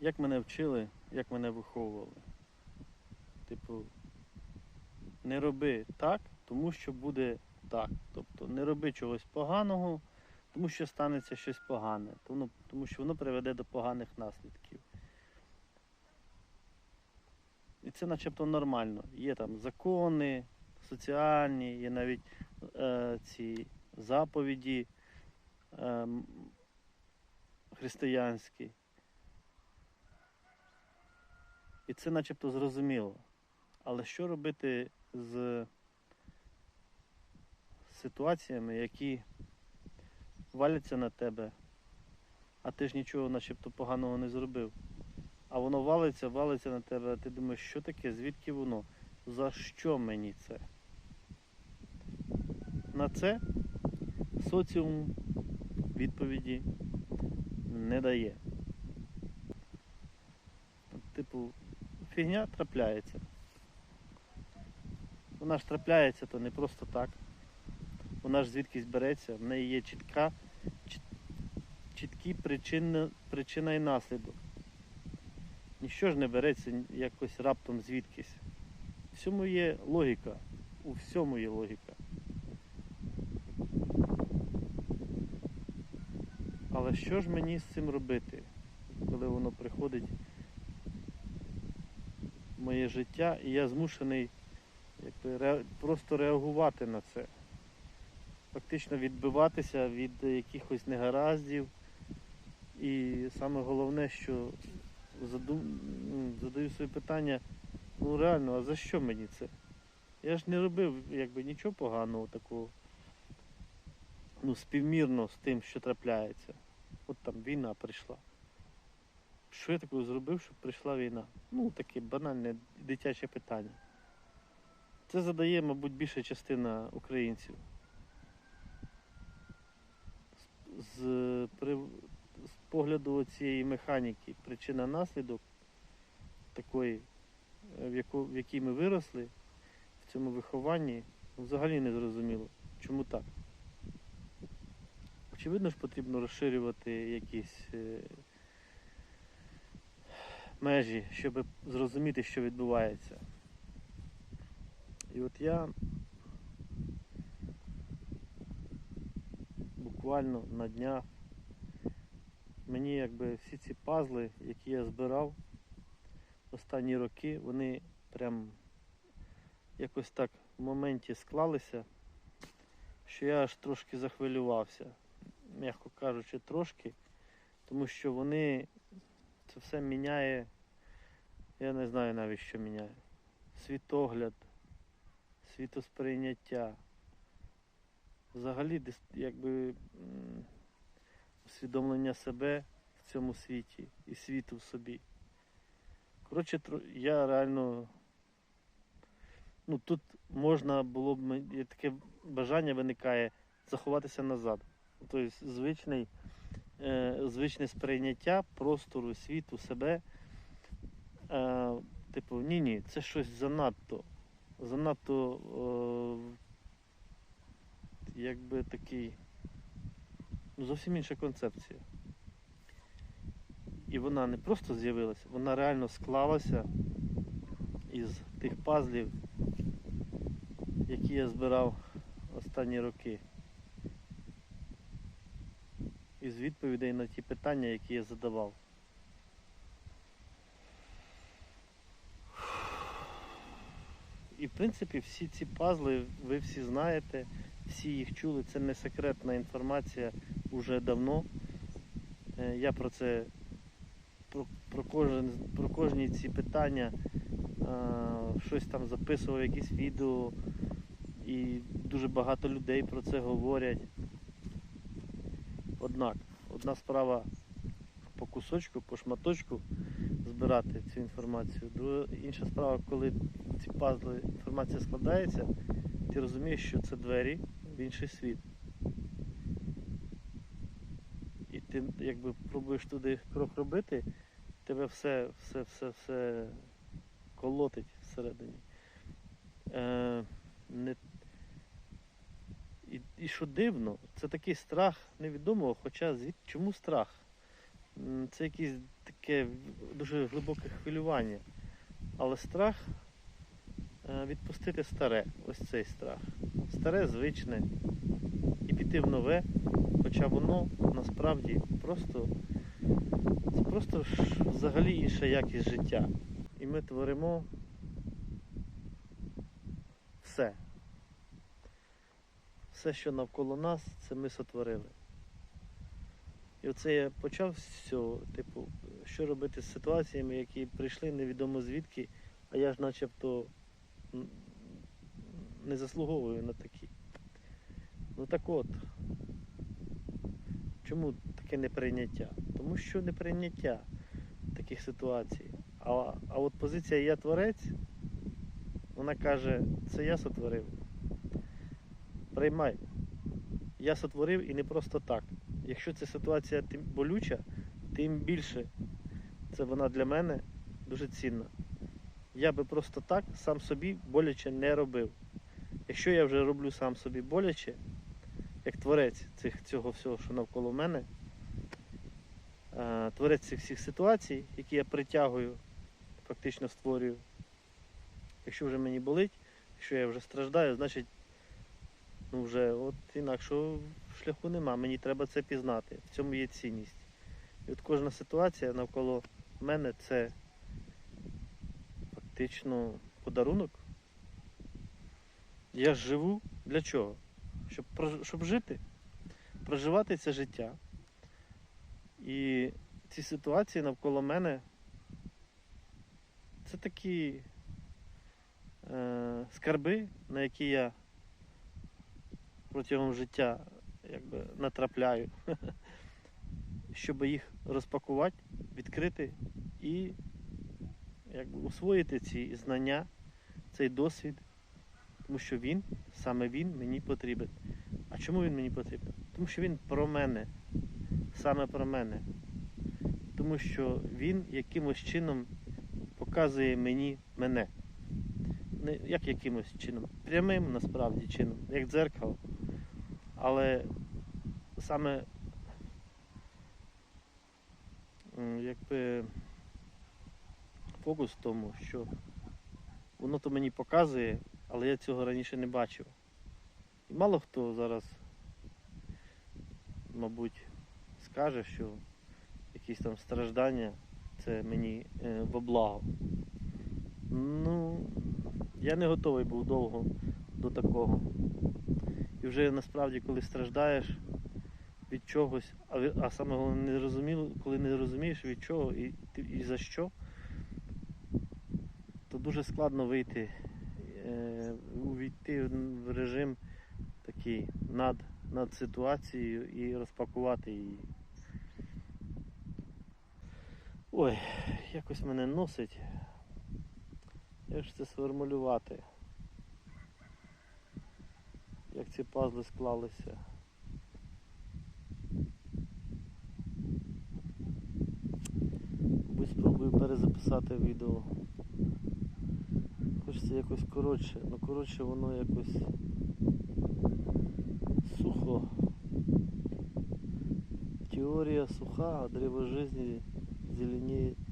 як мене вчили, як мене виховували. Типу, не роби так, тому що буде так. Тобто не роби чогось поганого, тому що станеться щось погане, тому, що воно приведе до поганих наслідків. І це начебто нормально. Є там закони соціальні, є навіть е, ці заповіді е, християнські. І це начебто зрозуміло. Але що робити з ситуаціями, які валяться на тебе, а ти ж нічого начебто поганого не зробив. А воно валиться, валиться на тебе, а ти думаєш, що таке, звідки воно? За що мені це? На це соціум відповіді не дає. Типу, фігня трапляється. Вона ж трапляється, то не просто так. Вона ж звідкись береться, в неї є чітка, чіт- чіткі причини, причина і наслідок. Ніщо ж не береться якось раптом звідкись. В всьому є логіка. У всьому є логіка. Але що ж мені з цим робити, коли воно приходить моє життя, і я змушений якби, просто реагувати на це? Фактично відбиватися від якихось негараздів. І саме головне, що задум... ну, задаю собі питання, ну реально, а за що мені це? Я ж не робив якби нічого поганого такого. Ну, співмірно з тим, що трапляється. От там війна прийшла. Що я такого зробив, щоб прийшла війна? Ну, таке банальне дитяче питання. Це задає, мабуть, більша частина українців. З, при, з погляду цієї механіки, причина-наслідок такої, е, в, яку, в якій ми виросли, в цьому вихованні, взагалі не зрозуміло, чому так. Очевидно ж потрібно розширювати якісь е, межі, щоб зрозуміти, що відбувається. І от я буквально на днях мені якби всі ці пазли, які я збирав останні роки, вони прям якось так в моменті склалися, що я аж трошки захвилювався, м'яко кажучи, трошки, тому що вони це все міняє, я не знаю навіть що міняє. Світогляд, світосприйняття. Взагалі, якби усвідомлення себе в цьому світі і світу в собі. Коротше, я реально. Ну, тут можна було б є таке бажання виникає заховатися назад. Тобто звичний, е, звичне сприйняття простору, світу, себе. Типу, ні-ні, це щось занадто. Занадто е, якби такий. Ну, зовсім інша концепція. І вона не просто з'явилася, вона реально склалася із тих пазлів, які я збирав останні роки. Із відповідей на ті питання, які я задавав. І в принципі всі ці пазли ви всі знаєте, всі їх чули, це не секретна інформація вже давно. Е, Я про це про, про, кожен, про кожні ці питання е, щось там записував, якісь відео, і дуже багато людей про це говорять. Однак, одна справа по кусочку, по шматочку збирати цю інформацію. Друга інша справа, коли ці пазли інформація складається, ти розумієш, що це двері в інший світ. І ти якби пробуєш туди крок робити, тебе все, все, все, все колотить всередині. Е, не... і, і що дивно, це такий страх невідомого, хоча звід... чому страх? Це якийсь таке дуже глибоке хвилювання. Але страх е, відпустити старе, ось цей страх. Старе звичне. І піти в нове, хоча воно насправді просто це просто взагалі інша якість життя. І ми творимо все. Все, що навколо нас, це ми сотворили. І оце я почав цього, типу, що робити з ситуаціями, які прийшли невідомо звідки, а я ж начебто не заслуговую на такі. Ну так от, чому таке неприйняття? Тому що неприйняття таких ситуацій. А, а от позиція я творець, вона каже, це я сотворив. Приймай. Я сотворив і не просто так. Якщо ця ситуація тим болюча, тим більше це вона для мене дуже цінна. Я би просто так сам собі боляче не робив. Якщо я вже роблю сам собі боляче, як творець цих, цього всього, що навколо мене, е, творець цих всіх ситуацій, які я притягую, фактично створюю. Якщо вже мені болить, якщо я вже страждаю, значить ну вже от інакшого шляху нема. Мені треба це пізнати. В цьому є цінність. І от кожна ситуація навколо мене це фактично подарунок. Я живу для чого? Щоб, щоб жити, проживати це життя. І ці ситуації навколо мене це такі е, скарби, на які я протягом життя якби, натрапляю, щоб їх розпакувати, відкрити і якби, усвоїти ці знання, цей досвід, тому що він, саме він мені потрібен. А чому він мені потрібен? Тому що він про мене, саме про мене. Тому що він якимось чином показує мені мене. Не як якимось чином, прямим насправді чином, як дзеркало. Але саме якби фокус в тому, що воно то мені показує, але я цього раніше не бачив. І мало хто зараз, мабуть, скаже, що якісь там страждання це мені е, во благо. Ну, я не готовий був довго до такого. І вже насправді, коли страждаєш від чогось, а, а саме головне не розуміло, коли не розумієш від чого і, і за що, то дуже складно вийти, е, увійти в режим такий над, над ситуацією і розпакувати її. Ой, якось мене носить. Як ж це сформулювати? Як ці пазли склалися. Мабуть, спробую перезаписати відео. Хочеться якось коротше, ну коротше воно якось сухо. Теория суха, а древо жизни зеленеет